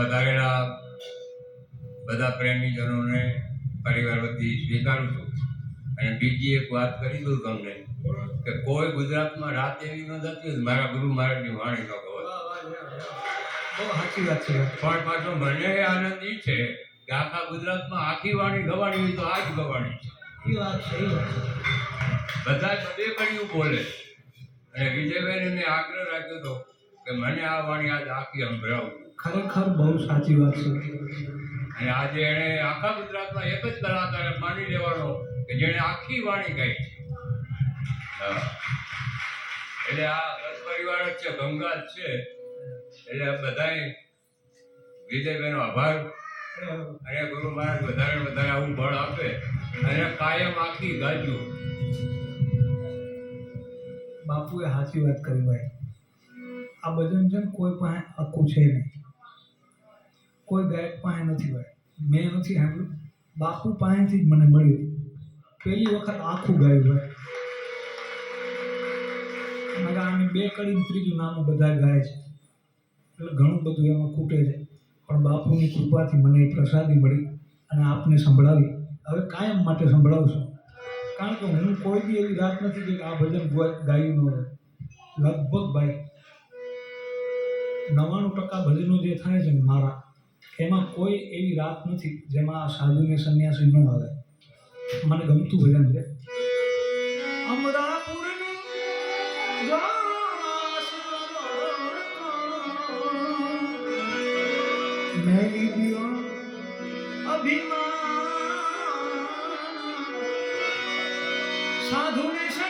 વધારેલા બધા પ્રેમીજનોને પરિવાર વતી સ્વીકારું છું. અને બીજી એક વાત કરી દઉં તમને કે કોઈ ગુજરાતમાં રાત એવી ન જતી મારા ગુરુ મહારાજની વાણી ન બહુ સાચી વાત છે. પણ પાછો મને આનંદ એ છે કે આખા ગુજરાતમાં આખી વાણી ગવાણી હોય તો આ જ ગવાણી છે. એ વાત બધા બધે બે કડિયું બોલે. અને વિજયભાઈને મેં આગ્રહ રાખ્યો હતો કે મને આ વાણી આજ આખી સંભળાવું ખરેખર બહુ સાચી વાત છે. અને આજે એણે આખા ગુજરાતમાં એક જ કલાકારે માની લેવાનો કે જેણે આખી વાણી ગાઈ છે એટલે આ રસ પરિવાર જ છે ગંગા છે. એટલે બધાય વિજયભાઈનો આભાર. અને ગુરુ મહારાજ વધારે વધારે આવું બળ આપે અને કાયમ આખી ગાજુ બાપુએ સાચી વાત કરી ભાઈ. આ ભજન છે કોઈ પાસે આખું છે નહીં. કોઈ ગાયક પાસે નથી હોય મેં નથી સાંભળ્યું. બાપુ પાસેથી જ મને મળ્યું. પહેલી વખત આખું ગાયું હોય આમે બે કડી ત્રીજું નામું બધા ગાય છે. એટલે ઘણું બધું એમાં ખૂટે છે. પણ બાપુની કૃપાથી મને એ પ્રસાદી મળી અને આપને સંભળાવી. હવે કાયમ માટે સંભળાવશું. કારણ કે હું કોઈ બી એવી રાત નથી કે આ ભજન ગાયું ન હોય. લગભગ ભાઈ નવ્વાણું ટકા ભજનો જે થાય છે મારા, એમાં કોઈ એવી રાત નથી જેમાં સાધુ ને સંન્યાસી ન આવે. મને ગમતું ભજન છે. અભિમાન. સાધુ ને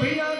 We are.